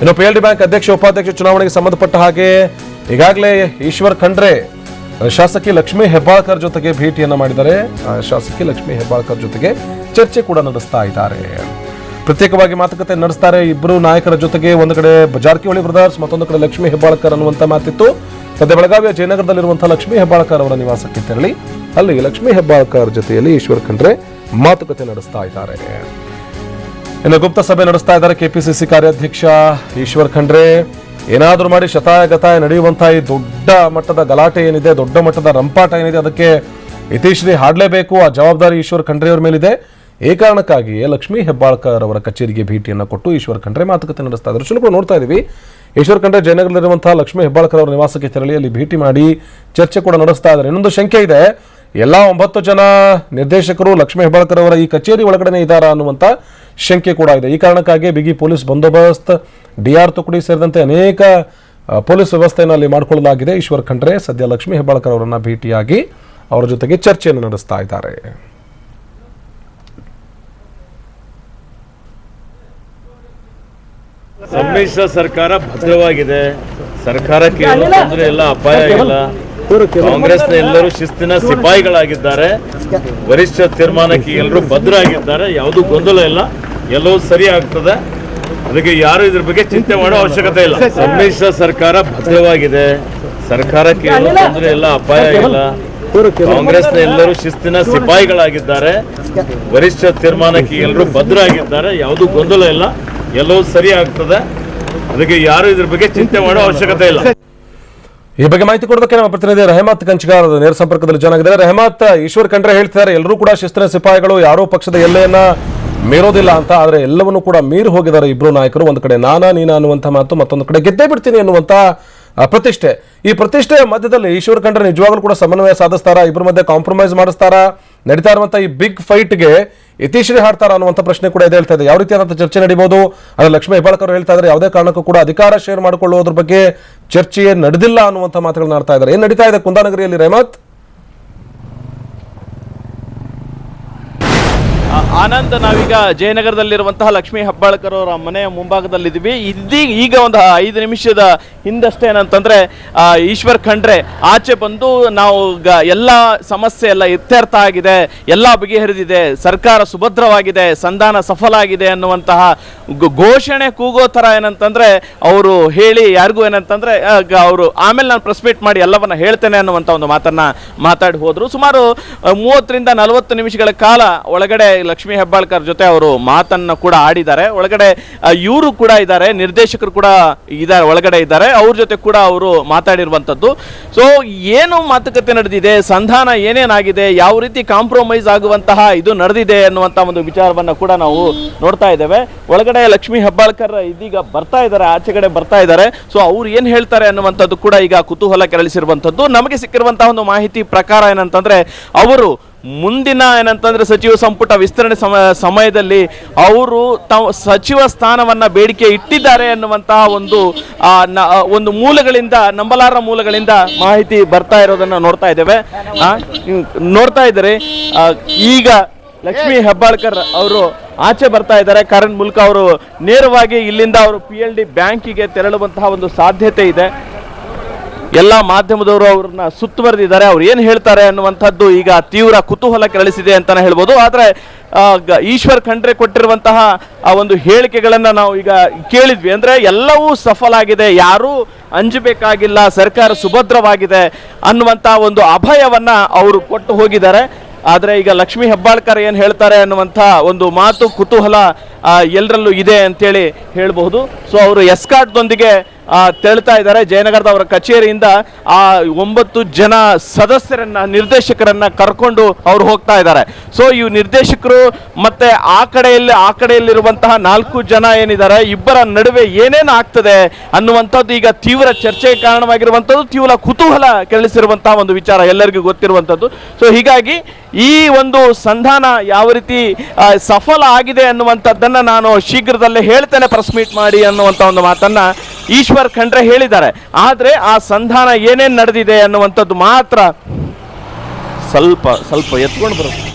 ಇನ್ನು P L D bank ಅಧ್ಯಕ್ಷ, ಉಪಾಧ್ಯಕ್ಷ ಚುನಾವಣೆಗೆ ಸಂಬಂಧಪಟ್ಟ ಹಾಗೆ ಈಗಾಗಲೇ ಈಶ್ವರ್ ಖಂಡ್ರೆ, ಶಾಸಕಿ ಲಕ್ಷ್ಮೀ ಹೆಬ್ಬಾಳ್ಕರ್ ಜೊತೆಗೆ ಭೇಟಿಯನ್ನ ಮಾಡಿದ್ದಾರೆ. ಶಾಸಕಿ ಲಕ್ಷ್ಮೀ ಹೆಬ್ಬಾಳ್ಕರ್ ಜೊತೆಗೆ ಚರ್ಚೆ ಕೂಡ ನಡೆಸ್ತಾ ಇದ್ದಾರೆ. ಪ್ರತ್ಯೇಕವಾಗಿ ಮಾತುಕತೆ ನಡೆಸ್ತಾರೆ ಇಬ್ಬರು ನಾಯಕರ ಜೊತೆಗೆ. ಒಂದು ಕಡೆ ಜಾರಕಿಹೊಳಿ ಬ್ರದರ್ಸ್, ಮತ್ತೊಂದು ಕಡೆ ಲಕ್ಷ್ಮೀ ಹೆಬ್ಬಾಳ್ಕರ್ ಅನ್ನುವಂಥ ಮಾತಿತ್ತು. ಸದ್ಯ ಬೆಳಗಾವಿಯ ಜಯನಗರದಲ್ಲಿರುವಂತಹ ಲಕ್ಷ್ಮೀ ಹೆಬ್ಬಾಳ್ಕರ್ ಅವರ ನಿವಾಸಕ್ಕೆ ತೆರಳಿ, ಅಲ್ಲಿ ಲಕ್ಷ್ಮೀ ಹೆಬ್ಬಾಳ್ಕರ್ ಜೊತೆಯಲ್ಲಿ ಈಶ್ವರ್ ಖಂಡ್ರೆ ಮಾತುಕತೆ ನಡೆಸ್ತಾ ಇದ್ದಾರೆ. ಇನ್ನು ಗುಪ್ತ ಸಭೆ ನಡೆಸ್ತಾ ಇದ್ದಾರೆ ಕೆಪಿಸಿಸಿ ಕಾರ್ಯಾಧ್ಯಕ್ಷ ಈಶ್ವರ್ ಖಂಡ್ರೆ. ಏನಾದರೂ ಮಾಡಿ ಶತಾಯ ಗತಾಯ ನಡೆಯುವಂತಹ ಈ ದೊಡ್ಡ ಮಟ್ಟದ ಗಲಾಟೆ ಏನಿದೆ, ದೊಡ್ಡ ಮಟ್ಟದ ರಂಪಾಟ ಏನಿದೆ ಅದಕ್ಕೆ ಇತಿಶ್ರೀ ಹಾಡಲೇಬೇಕು. ಆ ಜವಾಬ್ದಾರಿ ಈಶ್ವರ್ ಖಂಡ್ರೆ ಅವರ ಮೇಲಿದೆ. ಈ ಕಾರಣಕ್ಕಾಗಿಯೇ ಲಕ್ಷ್ಮೀ ಹೆಬ್ಬಾಳ್ಕರ್ ಅವರ ಕಚೇರಿಗೆ ಭೇಟಿಯನ್ನು ಕೊಟ್ಟು ಈಶ್ವರ್ ಖಂಡ್ರೆ ಮಾತುಕತೆ ನಡೆಸ್ತಾ ಇದ್ದಾರೆ. ಶುಲ್ಕ ನೋಡ್ತಾ ಇದ್ದೀವಿ ಈಶ್ವರ್ ಖಂಡ್ರೆ ಜಯನಗರದಲ್ಲಿರುವಂತಹ ಲಕ್ಷ್ಮೀ ಹೆಬ್ಬಾಳ್ಕರ್ ಅವರ ನಿವಾಸಕ್ಕೆ ತೆರಳಿ ಅಲ್ಲಿ ಭೇಟಿ ಮಾಡಿ ಚರ್ಚೆ ಕೂಡ ನಡೆಸ್ತಾ ಇದ್ದಾರೆ. ಇನ್ನೊಂದು ಶಂಕೆ ಇದೆ. ಎಲ್ಲ ಒಂಬತ್ತು ಜನ ನಿರ್ದೇಶಕರು ಲಕ್ಷ್ಮೀ ಹೆಬ್ಬಾಳ್ಕರ್ ಅವರ ಈ ಕಚೇರಿ ಒಳಗಡೆ ಇದ್ದಾರಾ ಅನ್ನುವಂತ ಶಂಕೆ ಕೂಡ ಇದೆ. ಈ ಕಾರಣಕ್ಕಾಗಿ ಬಿಗಿ ಪೊಲೀಸ್ ಬಂದೋಬಸ್ತ್ ಡಿಆರ್ ತುಕಡಿ ಸೇರಿದಂತೆ ಅನೇಕ ಪೊಲೀಸ್ ವ್ಯವಸ್ಥೆಯನ್ನು ಅಲ್ಲಿ ಮಾಡಿಕೊಳ್ಳಲಾಗಿದೆ. ಈಶ್ವರ್ ಖಂಡ್ರೆ ಸದ್ಯ ಲಕ್ಷ್ಮೀ ಹೆಬ್ಬಾಳ್ಕರ್ ಅವರನ್ನ ಭೇಟಿಯಾಗಿ ಅವರ ಜೊತೆಗೆ ಚರ್ಚೆಯನ್ನು ನಡೆಸ್ತಾ ಇದ್ದಾರೆ. ಸಮ್ಮಿಶ್ರ ಸರ್ಕಾರ ಭದ್ರವಾಗಿದೆ ಸರ್ಕಾರಕ್ಕೆ ಏನು ಎಲ್ಲ ಇಲ್ಲ ಅಪಾಯ ಇಲ್ಲ. ಕಾಂಗ್ರೆಸ್ನ ಎಲ್ಲರೂ ಶಿಸ್ತಿನ ಸಿಪಾಯಿಗಳಾಗಿದ್ದಾರೆ. ವರಿಷ್ಠ ತೀರ್ಮಾನಕ್ಕೆ ಎಲ್ಲರೂ ಭದ್ರಾಗಿದ್ದಾರೆ ಯಾವುದೂ ಗೊಂದಲ ಇಲ್ಲ. ಎಲ್ಲವೂ ಸರಿ ಆಗ್ತದೆ. ಅದಕ್ಕೆ ಯಾರು ಇದ್ರ ಬಗ್ಗೆ ಚಿಂತೆ ಮಾಡೋ ಅವಶ್ಯಕತೆ ಇಲ್ಲ. ಸಮ್ಮಿಶ್ರ ಸರ್ಕಾರ ಭದ್ರವಾಗಿದೆ ಸರ್ಕಾರಕ್ಕೆ ಎಲ್ಲ ತೊಂದರೆ ಇಲ್ಲ ಅಪಾಯ ಇಲ್ಲ. ಕಾಂಗ್ರೆಸ್ನ ಎಲ್ಲರೂ ಶಿಸ್ತಿನ ಸಿಪಾಯಿಗಳಾಗಿದ್ದಾರೆ. ವರಿಷ್ಠ ತೀರ್ಮಾನಕ್ಕೆ ಎಲ್ಲರೂ ಭದ್ರಾಗಿದ್ದಾರೆ. ಯಾವುದೂ ಗೊಂದಲ ಇಲ್ಲ. ಎಲ್ಲವೂ ಸರಿ ಆಗ್ತದೆ. ಅದಕ್ಕೆ ಯಾರು ಇದ್ರ ಬಗ್ಗೆ ಚಿಂತೆ ಮಾಡೋ ಅವಶ್ಯಕತೆ ಇಲ್ಲ. ಈ ಬಗ್ಗೆ ಮಾಹಿತಿ ಕೊಡೋದಕ್ಕೆ ನಮ್ಮ ಪ್ರತಿನಿಧಿ ರೆಹಮತ್ ಕಂಚಿಗಾರ್ ನೇರ ಸಂಪರ್ಕದಲ್ಲಿ ಚೆನ್ನಾಗಿದ್ದಾರೆ ರೆಹಮತ್ ಈಶ್ವರ್ ಖಂಡ್ರೆ ಹೇಳ್ತಿದ್ದಾರೆ ಎಲ್ಲರೂ ಕೂಡ ಶಿಸ್ತಿನ ಸಿಪಾಯಿಗಳು ಯಾರೋ ಪಕ್ಷದ ಎಲ್ಲೆಯನ್ನ ಮೀರೋದಿಲ್ಲ ಅಂತ, ಆದ್ರೆ ಎಲ್ಲವನ್ನೂ ಕೂಡ ಮೀರಿ ಹೋಗಿದ್ದಾರೆ ಇಬ್ರು ನಾಯಕರು. ಒಂದು ಕಡೆ ನಾನಾ ನೀನಾ ಅನ್ನುವಂಥ ಮಾತು, ಮತ್ತೊಂದು ಕಡೆ ಗೆದ್ದೇ ಬಿಡ್ತೀನಿ ಅನ್ನುವಂಥ ಪ್ರತಿಷ್ಠೆ. ಈ ಪ್ರತಿಷ್ಠೆಯ ಮಧ್ಯದಲ್ಲಿ ಈಶ್ವರ್ ಖಂಡ್ರೆ ನಿಜವಾಗ್ಲೂ ಕೂಡ ಸಮನ್ವಯ ಸಾಧಿಸ್ತಾರ? ಇಬ್ಬರ ಮಧ್ಯೆ ಕಾಂಪ್ರಮೈಸ್ ಮಾಡಿಸ್ತಾರ? ನಡೀತಾ ಇರುವಂತ ಈ ಬಿಗ್ ಫೈಟ್ಗೆ ಇತಿಶ್ರೀ ಹಾಡ್ತಾರ ಅನ್ನುವಂಥ ಪ್ರಶ್ನೆ ಕೂಡ ಇದೆ ಹೇಳ್ತಾ ಇದೆ. ಯಾವ ರೀತಿಯಾದಂಥ ಚರ್ಚೆ ನಡೀಬಹುದು ಅಂದ್ರೆ ಲಕ್ಷ್ಮೀ ಹೆಬ್ಬಾಳ್ಕರ್ ಹೇಳ್ತಾ ಇದ್ದಾರೆ ಯಾವುದೇ ಕಾರಣಕ್ಕೂ ಕೂಡ ಅಧಿಕಾರ ಶೇರ್ ಮಾಡಿಕೊಳ್ಳುವುದ್ರ ಬಗ್ಗೆ ಚರ್ಚೆಯೇ ನಡೆದಿಲ್ಲ ಅನ್ನುವಂಥ ಮಾತುಗಳನ್ನ ಆಡ್ತಾ ಇದ್ದಾರೆ. ಏನ್ ನಡೀತಾ ಇದೆ ಕುಂದಾನಗರಿಯಲ್ಲಿ, ರೇಮತ್? ಆನಂದ್, ನಾವೀಗ ಜಯನಗರದಲ್ಲಿರುವಂತಹ ಲಕ್ಷ್ಮೀ ಹೆಬ್ಬಾಳ್ಕರ್ ಅವರ ಮನೆಯ ಮುಂಭಾಗದಲ್ಲಿದ್ದೀವಿ. ಇದೀ ಈಗ ಒಂದು ಐದು ನಿಮಿಷದ ಹಿಂದಷ್ಟೇ ಏನಂತಂದ್ರೆ ಈಶ್ವರ್ ಖಂಡ್ರೆ, ಆಚೆ ಬಂದು ನಾವು ಎಲ್ಲ ಸಮಸ್ಯೆ ಎಲ್ಲ ಇತ್ಯರ್ಥ ಆಗಿದೆ, ಎಲ್ಲ ಬಗೆಹರಿದಿದೆ ಸರ್ಕಾರ ಸುಭದ್ರವಾಗಿದೆ, ಸಂಧಾನ ಸಫಲ ಆಗಿದೆ ಅನ್ನುವಂತಹ ಘೋಷಣೆ ಕೂಗೋ ಥರ ಏನಂತಂದ್ರೆ, ಅವರು ಹೇಳಿ ಯಾರಿಗೂ ಏನಂತಂದ್ರೆ ಅವರು ಆಮೇಲೆ ನಾನು ಪ್ರೆಸ್ಮಿಟ್ ಮಾಡಿ ಎಲ್ಲವನ್ನ ಹೇಳ್ತೇನೆ ಅನ್ನುವಂಥ ಒಂದು ಮಾತನ್ನ ಮಾತಾಡಿ ಹೋದ್ರು. ಸುಮಾರು ಮೂವತ್ತರಿಂದ ನಲವತ್ತು ನಿಮಿಷಗಳ ಕಾಲ ಒಳಗಡೆ ಲಕ್ಷ್ಮೀ ಹೆಬ್ಬಾಳ್ಕರ್ ಜೊತೆ ಅವರು ಮಾತನ್ನ ಕೂಡ ಆಡಿದ್ದಾರೆ. ಒಳಗಡೆ ಇವರು ಕೂಡ ಇದ್ದಾರೆ, ನಿರ್ದೇಶಕರು ಕೂಡ ಇದ್ದಾರೆ, ಒಳಗಡೆ ಇದ್ದಾರೆ. ಅವ್ರ ಜೊತೆ ಕೂಡ ಅವರು ಮಾತಾಡಿರುವಂಥದ್ದು. ಸೊ ಏನು ಮಾತುಕತೆ ನಡೆದಿದೆ, ಸಂಧಾನ ಏನೇನಾಗಿದೆ, ಯಾವ ರೀತಿ ಕಾಂಪ್ರಮೈಸ್ ಆಗುವಂತಹ ಇದು ನಡೆದಿದೆ ಅನ್ನುವಂಥ ಒಂದು ವಿಚಾರವನ್ನ ಕೂಡ ನಾವು ನೋಡ್ತಾ ಇದ್ದೇವೆ. ಒಳಗಡೆ ಲಕ್ಷ್ಮಿ ಹೆಬ್ಬಾಳ್ಕರ್ ಇದೀಗ ಬರ್ತಾ ಇದ್ದಾರೆ ಆಚೆಗಡೆ ಬರ್ತಾ ಇದ್ದಾರೆ. ಸೊ ಅವ್ರು ಏನು ಹೇಳ್ತಾರೆ ಅನ್ನುವಂಥದ್ದು ಕೂಡ ಈಗ ಕುತೂಹಲ ಕೆರಳಿಸಿರುವಂಥದ್ದು. ನಮಗೆ ಸಿಕ್ಕಿರುವಂತಹ ಒಂದು ಮಾಹಿತಿ ಪ್ರಕಾರ ಏನಂತಂದ್ರೆ, ಅವರು ಮುಂದಿನ ಏನಂತಂದ್ರೆ ಸಚಿವ ಸಂಪುಟ ವಿಸ್ತರಣೆ ಸಮ ಸಮಯದಲ್ಲಿ ಅವರು ತಾವು ಸಚಿವ ಸ್ಥಾನವನ್ನ ಬೇಡಿಕೆ ಇಟ್ಟಿದ್ದಾರೆ ಎನ್ನುವಂತಹ ಒಂದು ಒಂದು ಮೂಲಗಳಿಂದ ನಂಬಲಾರ ಮೂಲಗಳಿಂದ ಮಾಹಿತಿ ಬರ್ತಾ ಇರೋದನ್ನ ನೋಡ್ತಾ ಇದ್ದೇವೆ. ನೋಡ್ತಾ ಇದ್ದಾರೆ ಈಗ ಲಕ್ಷ್ಮೀ ಹೆಬ್ಬಾಳ್ಕರ್ ಅವರು ಆಚೆ ಬರ್ತಾ ಇದ್ದಾರೆ. ಕಾರಣ ಮೂಲಕ ಅವರು ನೇರವಾಗಿ ಇಲ್ಲಿಂದ ಅವರು ಪಿ ಎಲ್ ಡಿ ಬ್ಯಾಂಕಿಗೆ ತೆರಳುವಂತಹ ಒಂದು ಸಾಧ್ಯತೆ ಇದೆ. ಎಲ್ಲ ಮಾಧ್ಯಮದವರು ಅವ್ರನ್ನ ಸುತ್ತುವರೆದಿದ್ದಾರೆ, ಅವ್ರು ಏನು ಹೇಳ್ತಾರೆ ಅನ್ನುವಂಥದ್ದು ಈಗ ತೀವ್ರ ಕುತೂಹಲ ಕೆರಳಿಸಿದೆ ಅಂತಾನೆ ಹೇಳ್ಬೋದು. ಆದರೆ ಈಶ್ವರ್ ಖಂಡ್ರೆ ಕೊಟ್ಟಿರುವಂತಹ ಆ ಒಂದು ಹೇಳಿಕೆಗಳನ್ನು ನಾವು ಈಗ ಕೇಳಿದ್ವಿ. ಅಂದ್ರೆ ಎಲ್ಲವೂ ಸಫಲ ಆಗಿದೆ ಯಾರೂ ಅಂಜಬೇಕಾಗಿಲ್ಲ, ಸರ್ಕಾರ ಸುಭದ್ರವಾಗಿದೆ ಅನ್ನುವಂತ ಒಂದು ಅಭಯವನ್ನ ಅವರು ಕೊಟ್ಟು ಹೋಗಿದ್ದಾರೆ. ಆದರೆ ಈಗ ಲಕ್ಷ್ಮೀ ಹೆಬ್ಬಾಳ್ಕರ್ ಏನು ಹೇಳ್ತಾರೆ ಅನ್ನುವಂಥ ಒಂದು ಮಾತು, ಕುತೂಹಲ ಎಲ್ಲರಲ್ಲೂ ಇದೆ ಅಂತೇಳಿ ಹೇಳಬಹುದು. ಸೊ ಅವರು ಎಸ್ಕಾಟ್ದೊಂದಿಗೆ ಆ, ತೆರಳ್ತಾ ಇದ್ದಾರೆ. ಜಯನಗರದ ಅವರ ಕಚೇರಿಯಿಂದ ಆ ಒಂಬತ್ತು ಜನ ಸದಸ್ಯರನ್ನ ನಿರ್ದೇಶಕರನ್ನ ಕರ್ಕೊಂಡು ಅವ್ರು ಹೋಗ್ತಾ ಇದ್ದಾರೆ. ಸೊ ಈ ನಿರ್ದೇಶಕರು ಮತ್ತೆ ಆ ಕಡೆಯಲ್ಲಿ ಆ ಕಡೆಯಲ್ಲಿರುವಂತಹ ನಾಲ್ಕು ಜನ ಏನಿದ್ದಾರೆ ಇಬ್ಬರ ನಡುವೆ ಏನೇನು ಆಗ್ತದೆ ಅನ್ನುವಂಥದ್ದು ಈಗ ತೀವ್ರ ಚರ್ಚೆಗೆ ಕಾರಣವಾಗಿರುವಂಥದ್ದು ತೀವ್ರ ಕುತೂಹಲ ಕೆಳಿಸಿರುವಂತಹ ಒಂದು ವಿಚಾರ ಎಲ್ಲರಿಗೂ ಗೊತ್ತಿರುವಂಥದ್ದು. ಸೊ ಹೀಗಾಗಿ ಈ ಒಂದು ಸಂಧಾನ ಯಾವ ರೀತಿ ಸಫಲ ಆಗಿದೆ ಅನ್ನುವಂಥದ್ದನ್ನು ನಾನು ಶೀಘ್ರದಲ್ಲೇ ಹೇಳ್ತೇನೆ ಪ್ರೆಸ್ ಮೀಟ್ ಮಾಡಿ ಅನ್ನುವಂಥ ಒಂದು ಮಾತನ್ನ ಈಶ್ವರ್ ಖಂಡ್ರೆ ಹೇಳಿದ್ದಾರೆ, ಆದರೆ ಆ ಸಂಧಾನ ಏನೇನು ನಡೆದಿದೆ ಅನ್ನುವಂಥದ್ದು ಮಾತ್ರ ಸ್ವಲ್ಪ ಸ್ವಲ್ಪ ಎತ್ಕೊಂಡು ಬರುತ್ತೆ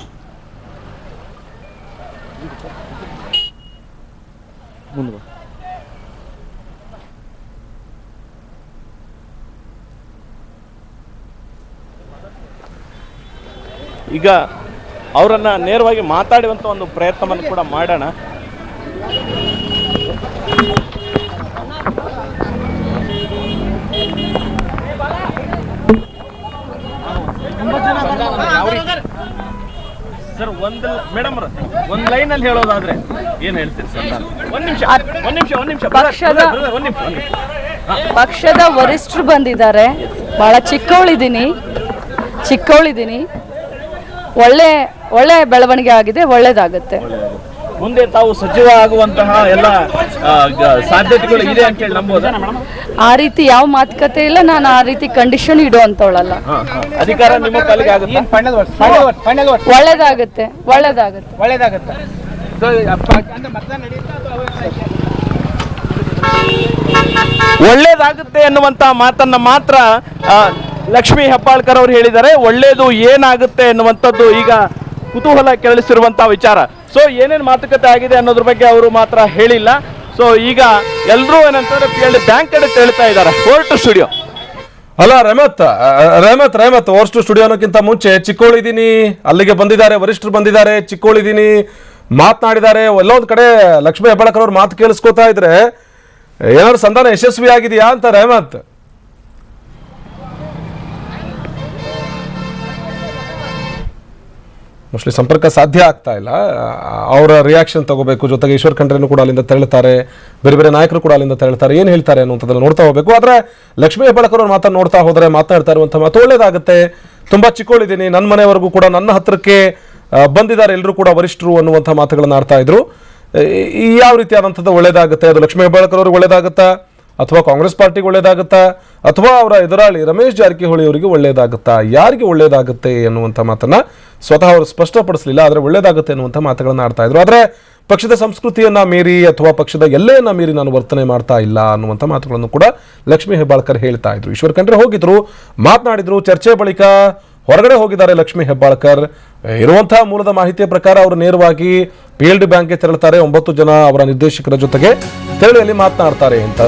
ಈಗ ಅವರನ್ನ ನೇರವಾಗಿ ಮಾತಾಡುವಂತ ಒಂದು ಪ್ರಯತ್ನವನ್ನು ಕೂಡ ಮಾಡೋಣ. ಸರ್ ಒಂದು ಮೇಡಮ್ ಒಂದು ಅಲ್ಲಿ ಹೇಳೋದಾದ್ರೆ ಏನು ಹೇಳ್ತೀರಿ ಸರ್ ಒಂದು ನಿಮಿಷ ಒಂದು ನಿಮಿಷ ಒಂದು ನಿಮಿಷ. ಪಕ್ಷದ- ಒಂದು ನಿಮಿಷ ಪಕ್ಷದ ವರಿಷ್ಠರು ಬಂದಿದ್ದಾರೆ. ಬಹಳ ಚಿಕ್ಕವಳಿದ್ದೀನಿ. ಚಿಕ್ಕವಳಿದ್ದೀನಿ. ಒಳ್ಳೆ ಒಳ್ಳೆ ಬೆಳವಣಿಗೆ ಆಗಿದೆ ಒಳ್ಳೇದಾಗುತ್ತೆ. ಮುಂದೆ ತಾವು ಸಚಿವ ಆಗುವಂತಹ ಎಲ್ಲ ಸಾಧ್ಯತೆಗಳು ಇದೆ ಅಂತ ಹೇಳಿ ನಂಬೋದಾ? ಆ ರೀತಿ ಯಾವ ಮಾತುಕತೆ ಇಲ್ಲ ನಾನು ಆ ರೀತಿ ಕಂಡೀಷನ್ ಇಡುವಂತವಳಲ್ಲ. ಅಧಿಕಾರ ನಿಮ್ಮ ಪಾಲಿಗೆ ಆಗುತ್ತೆ? ಒಳ್ಳೇದಾಗುತ್ತೆ ಒಳ್ಳೇದಾಗುತ್ತೆ. ಒಳ್ಳೇದಾಗುತ್ತೆ. ಒಳ್ಳೇದಾಗುತ್ತೆ ಎನ್ನುವಂತ ಮಾತನ್ನ ಮಾತ್ರ ಲಕ್ಷ್ಮಿ ಲಕ್ಷ್ಮೀ ಹೆಬ್ಬಾಳ್ಕರ್ ಅವರು ಹೇಳಿದ್ದಾರೆ. ಒಳ್ಳೇದು ಏನಾಗುತ್ತೆ ಎನ್ನುವಂಥದ್ದು ಈಗ ಕುತೂಹಲ ಕೆರಳಿಸಿರುವಂತಹ ವಿಚಾರ. ಸೊ ಏನೇನು ಮಾತುಕತೆ ಆಗಿದೆ ಅನ್ನೋದ್ರ ಬಗ್ಗೆ ಅವರು ಮಾತ್ರ ಹೇಳಿಲ್ಲ. ಸೊ ಈಗ ಎಲ್ಲರೂ ಏನಂತಂದ್ರೆ ಎಲ್ ಬ್ಯಾಂಕ್ ಕಡೆ ತೆಳ್ತಾ ಇದ್ದಾರೆ. ಕೋರ್ಟ್ ಸ್ಟುಡಿಯೋ ಅಲ್ಲ ರೇಮತ್ ರೇಮತ್ ರೇಮತ್ ರೆಮತ್ ಓರ್ಸ್ಟ್ ಸ್ಟುಡಿಯೋ ಅನ್ನೋಕ್ಕಿಂತ ಮುಂಚೆ ಚಿಕ್ಕೋಳಿದ್ದೀನಿ ಅಲ್ಲಿಗೆ ಬಂದಿದ್ದಾರೆ, ವರಿಷ್ಠರು ಬಂದಿದ್ದಾರೆ ಚಿಕ್ಕೋಳಿದ್ದೀನಿ ಮಾತನಾಡಿದ್ದಾರೆ. ಎಲ್ಲೊಂದು ಕಡೆ ಲಕ್ಷ್ಮೀ ಹೆಬ್ಬಾಳಕರ್ ಅವ್ರು ಮಾತು ಕೇಳಿಸ್ಕೊತಾ ಇದ್ರೆ, ಏನಾದ್ರು ಸಂಧಾನ ಯಶಸ್ವಿ ಆಗಿದೆಯಾ ಅಂತ ರೆಹಮತ್? ಮೋಸ್ಟ್ಲಿ ಸಂಪರ್ಕ ಸಾಧ್ಯ ಆಗ್ತಾ ಇಲ್ಲ. ಅವರ ರಿಯಾಕ್ಷನ್ ತಗೋಬೇಕು, ಜೊತೆಗೆ ಈಶ್ವರ್ ಖಂಡ್ರೆನೂ ಕೂಡ ಅಲ್ಲಿಂದ ತೆರಳುತ್ತಾರೆ ಬೇರೆ ಬೇರೆ ನಾಯಕರು ಕೂಡ ಅಲ್ಲಿಂದ ತೆರಳುತ್ತಾರೆ ಏನು ಹೇಳ್ತಾರೆ ಅನ್ನುವಂಥದ್ದನ್ನು ನೋಡ್ತಾ ಹೋಗಬೇಕು. ಆದರೆ ಲಕ್ಷ್ಮೀ ಹೆಬ್ಬಾಳಕರ್ ಅವ್ರ ಮಾತನ್ನು ನೋಡ್ತಾ ಹೋದರೆ ಮಾತನಾಡ್ತಾ ಇರುವಂಥ ಮಾತು ಒಳ್ಳೇದಾಗುತ್ತೆ. ತುಂಬ ಚಿಕ್ಕೋಳಿದ್ದೀನಿ ನನ್ನ ಮನೆವರೆಗೂ ಕೂಡ ನನ್ನ ಹತ್ರಕ್ಕೆ ಬಂದಿದ್ದಾರೆ ಎಲ್ಲರೂ ಕೂಡ ವರಿಷ್ಠರು ಅನ್ನುವಂಥ ಮಾತುಗಳನ್ನು ಆಡ್ತಾ ಇದ್ರು. ಯಾವ ರೀತಿಯಾದಂಥದ್ದು ಒಳ್ಳೇದಾಗುತ್ತೆ? ಅದು ಲಕ್ಷ್ಮೀ ಹೆಬ್ಬಾಳಕರ್ ಅವ್ರಿಗೆ ಒಳ್ಳೇದಾಗುತ್ತಾ? ಅಥವಾ ಕಾಂಗ್ರೆಸ್ ಪಾರ್ಟಿಗೆ ಒಳ್ಳೇದಾಗುತ್ತಾ? ಅಥವಾ ಅವರ ಎದುರಾಳಿ ರಮೇಶ್ ಜಾರಕಿಹೊಳಿ ಅವರಿಗೆ ಒಳ್ಳೇದಾಗುತ್ತಾ? ಯಾರಿಗೆ ಒಳ್ಳೇದಾಗುತ್ತೆ ಅನ್ನುವಂಥ ಮಾತನ್ನ ಸ್ವತಃ ಅವರು ಸ್ಪಷ್ಟಪಡಿಸಲಿಲ್ಲ, ಆದರೆ ಒಳ್ಳೇದಾಗುತ್ತೆ ಅನ್ನುವಂಥ ಮಾತುಗಳನ್ನ ಆಡ್ತಾ ಇದ್ರು. ಆದರೆ ಪಕ್ಷದ ಸಂಸ್ಕೃತಿಯನ್ನ ಮೀರಿ ಅಥವಾ ಪಕ್ಷದ ಎಲ್ಲೆಯನ್ನ ಮೀರಿ ನಾನು ವರ್ತನೆ ಮಾಡ್ತಾ ಇಲ್ಲ ಅನ್ನುವಂಥ ಮಾತುಗಳನ್ನು ಕೂಡ ಲಕ್ಷ್ಮೀ ಹೆಬ್ಬಾಳ್ಕರ್ ಹೇಳ್ತಾ ಇದ್ರು. ಈಶ್ವರ್ ಖಂಡ್ರೆ ಹೋಗಿದ್ರು, ಮಾತನಾಡಿದ್ರು, ಚರ್ಚೆ ಬಳಿಕ ಹೊರಗಡೆ ಹೋಗಿದ್ದಾರೆ ಲಕ್ಷ್ಮೀ ಹೆಬ್ಬಾಳ್ಕರ್. ಇರುವಂತಹ ಮೂಲದ ಮಾಹಿತಿಯ ಪ್ರಕಾರ ಅವರು ನೇರವಾಗಿ ಪಿ ಎಲ್ ಡಿ ಬ್ಯಾಂಕ್ಗೆ ತೆರಳುತ್ತಾರೆ ಒಂಬತ್ತು ಜನ ಅವರ ನಿರ್ದೇಶಕರ ಜೊತೆಗೆ ತೆರಳಿಯಲ್ಲಿ ಮಾತನಾಡ್ತಾರೆ ಅಂತ